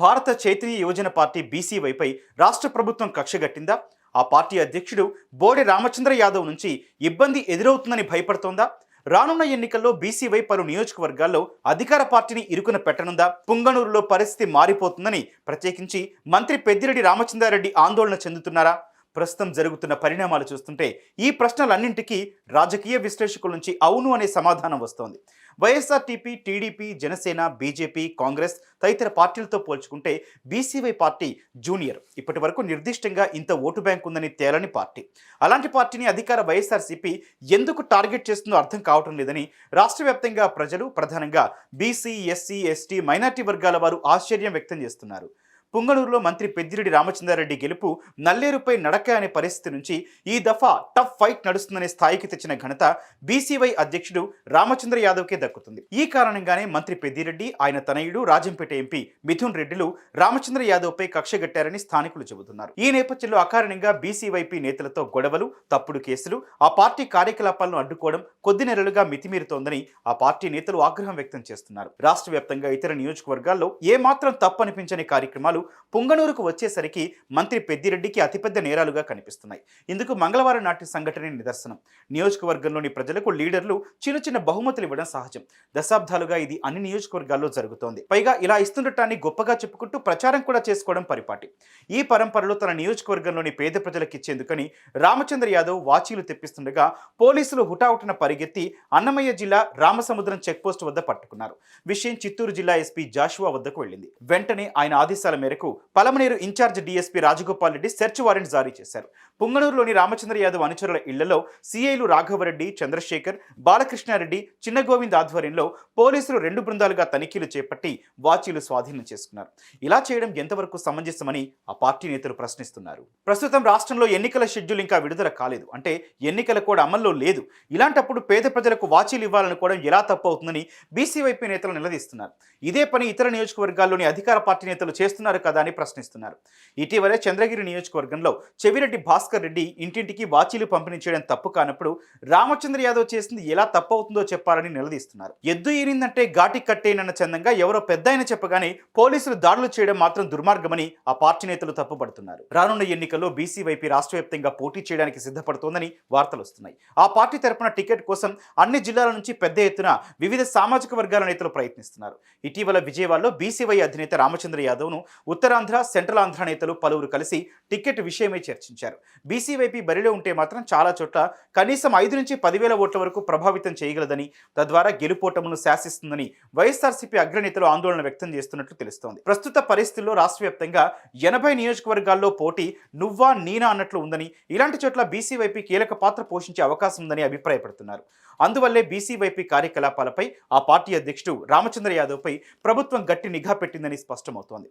భారత చైతన్య యువజన పార్టీ బీసీవైపై రాష్ట్ర ప్రభుత్వం కక్షగట్టిందా ఆ పార్టీ అధ్యక్షుడు బోడి రామచంద్ర యాదవ్ నుంచి ఇబ్బంది ఎదురవుతుందని భయపడుతోందా? రానున్న ఎన్నికల్లో బీసీవై పలు నియోజకవర్గాల్లో అధికార పార్టీని ఇరుకున పెట్టనుందా? పుంగనూరులో పరిస్థితి మారిపోతుందని ప్రత్యేకించి మంత్రి పెద్దిరెడ్డి రామచంద్రారెడ్డి ఆందోళన చెందుతున్నారా? ప్రస్తుతం జరుగుతున్న పరిణామాలు చూస్తుంటే ఈ ప్రశ్నలన్నింటికీ రాజకీయ విశ్లేషకుల నుంచి అవును అనే సమాధానం వస్తోంది. Y S R T P T D P Janasena B J P Congress తదితర పార్టీలతో పోల్చుకుంటే బీసీవై పార్టీ జూనియర్. ఇప్పటి వరకు నిర్దిష్టంగా ఇంత ఓటు బ్యాంక్ ఉందని తేలని పార్టీ. అలాంటి పార్టీని అధికార వైఎస్ఆర్సీపీ ఎందుకు టార్గెట్ చేస్తుందో అర్థం కావటం లేదని రాష్ట్ర వ్యాప్తంగా ప్రజలు ప్రధానంగా బీసీ ఎస్సీ ఎస్టీ మైనార్టీ వర్గాల వారు ఆశ్చర్యం వ్యక్తం చేస్తున్నారు. పుంగనూరులో మంత్రి పెద్దిరెడ్డి రామచంద్రారెడ్డి గెలుపు నల్లేరుపై నడక అనే పరిస్థితి నుంచి ఈ దఫా టఫ్ ఫైట్ నడుస్తుందనే స్థాయికి తెచ్చిన ఘనత బీసీవై అధ్యక్షుడు రామచంద్ర యాదవ్కే దక్కుతుంది. ఈ కారణంగానే మంత్రి పెద్దిరెడ్డి ఆయన తనయుడు రాజంపేట ఎంపీ మిథున్ రెడ్డిలు రామచంద్ర యాదవ్పై కక్షగట్టారని స్థానికులు చెబుతున్నారు. ఈ నేపథ్యంలో అకారణంగా బీసీవైపీ నేతలతో గొడవలు తప్పుడు కేసులు ఆ పార్టీ కార్యకలాపాలను అడ్డుకోవడం కొద్ది నెలలుగా మితిమీరుతోందని ఆ పార్టీ నేతలు ఆగ్రహం వ్యక్తం చేస్తున్నారు. రాష్ట్ర వ్యాప్తంగా ఇతర నియోజకవర్గాల్లో ఏమాత్రం తప్పనిపించని కార్యక్రమాలు పుంగనూరుకు వచ్చేసరికి మంత్రి పెద్దిరెడ్డికి అతిపెద్ద నేరాలుగా కనిపిస్తున్నాయి. ఇందుకు మంగళవారం నాటి సంఘటనే నిదర్శనం. నియోజకవర్గంలోని ప్రజలకు లీడర్లు చిన్న చిన్న బహుమతులు ఇవ్వడం సహజం. దశాబ్దాలుగా ఇది అన్ని నియోజకవర్గాల్లో జరుగుతోంది. పైగా ఇలా ఇస్తుండటాన్ని గొప్పగా చెప్పుకుంటూ ప్రచారం కూడా చేసుకోవడం పరిపాటి. ఈ పరంపరలో తన నియోజకవర్గంలోని పేద ప్రజలకు ఇచ్చేందుకని రామచంద్ర యాదవ్ వాచీలు తెప్పిస్తుండగా పోలీసులు హుటాహుటిన పరిగెత్తి అన్నమయ్య జిల్లా రామసముద్రం చెక్పోస్ట్ వద్ద పట్టుకున్నారు. విషయం చిత్తూరు జిల్లా ఎస్పీ జాషువా వద్దకు వెళ్ళింది. వెంటనే ఆయన ఆదేశాల మేరకు Palamaneru incharge D S P Rajagopal Reddy search warrant జారీ చేశారు. పుంగనూరులోని రామచంద్ర యాదవ్ అనుచరుల ఇళ్ళలో సీఐలు రాఘవరెడ్డి చంద్రశేఖర్ బాలకృష్ణారెడ్డి చిన్నగోవింద్ ఆధ్వర్యంలో పోలీసులు రెండు బృందాలుగా తనిఖీలు చేపట్టి వాచీలు స్వాధీనం చేసుకున్నారు. ఇలా చేయడం ఎంతవరకు సమంజసమని ఆ పార్టీ నేతలు ప్రశ్నిస్తున్నారు. ప్రస్తుతం రాష్ట్రంలో ఎన్నికల షెడ్యూల్ ఇంకా విడుదల కాలేదు. అంటే ఎన్నికల కూడా అమల్లో లేదు. ఇలాంటప్పుడు పేద ప్రజలకు వాచీలు ఇవ్వాలనుకోవడం ఎలా తప్పు అవుతుందని బీసీవైపీ నేతలు నిలదీస్తున్నారు. ఇదే పని ఇతర నియోజకవర్గాల్లోని అధికార పార్టీ నేతలు చేస్తున్నారు చేస్తున్నారు కదా అని ప్రశ్నిస్తున్నారు. ఇటీవలే చంద్రగిరి నియోజకవర్గంలో చెవిరెడ్డి భాస్కర్ రెడ్డి ఇంటింటికి వాచీలు పంపిణీ చేయడం తప్పు కానప్పుడు రామచంద్ర యాదవ్ చేసింది ఎలా తప్పు అవుతుందో చెప్పాలని నిలదీస్తున్నారు. ఎద్దు ఈరిందంటే ఘాటి కట్టేనన్న చందంగా ఎవరో పెద్ద ఆయన చెప్పగానే పోలీసులు దాడులు చేయడం మాత్రం దుర్మార్గమని ఆ పార్టీ నేతలు తప్పుపడుతున్నారు. రానున్న ఎన్నికల్లో బీసీ వైపీ రాష్ట్ర వ్యాప్తంగా పోటీ చేయడానికి సిద్ధపడుతోందని వార్తలు వస్తున్నాయి. ఆ పార్టీ తరపున టికెట్ కోసం అన్ని జిల్లాల నుంచి పెద్ద ఎత్తున వివిధ సామాజిక వర్గాల నేతలు ప్రయత్నిస్తున్నారు. ఇటీవల విజయవాడలో బీసీవై అధినేత రామచంద్ర యాదవ్ను ఉత్తరాంధ్ర సెంట్రల్ ఆంధ్ర నేతలు పలువురు కలిసి టికెట్ విషయమై చర్చించారు. బీసీవైపీ బరిలో ఉంటే మాత్రం చాలా చోట్ల కనీసం ఐదు నుంచి పదివేల ఓట్ల వరకు ప్రభావితం చేయగలదని తద్వారా గెలుపోటమును శాసిస్తుందని వైఎస్ఆర్సీపీ అగ్రనేతలు ఆందోళన వ్యక్తం చేస్తున్నట్లు తెలుస్తోంది. ప్రస్తుత పరిస్థితుల్లో రాష్ట్ర వ్యాప్తంగా ఎనభై నియోజకవర్గాల్లో పోటీ నువ్వా నీనా అన్నట్లు ఉందని ఇలాంటి చోట్ల బీసీవైపీ కీలక పాత్ర పోషించే అవకాశం ఉందని అభిప్రాయపడుతున్నారు. అందువల్లే బీసీవైపీ కార్యకలాపాలపై ఆ పార్టీ అధ్యక్షుడు రామచంద్ర యాదవ్పై ప్రభుత్వం గట్టి నిఘా పెట్టిందని స్పష్టమవుతోంది.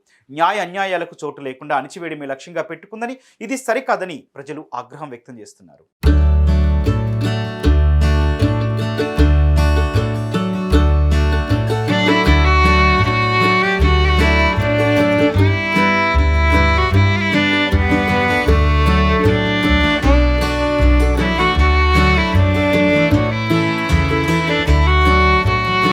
న్యాయ అన్యాయాలకు చోటు లేకుండా అణిచివేయడమే లక్ష్యంగా పెట్టుకుందని ఇది సరికాదని ప్రజలు ఆగ్రహం వ్యక్తం చేస్తున్నారు.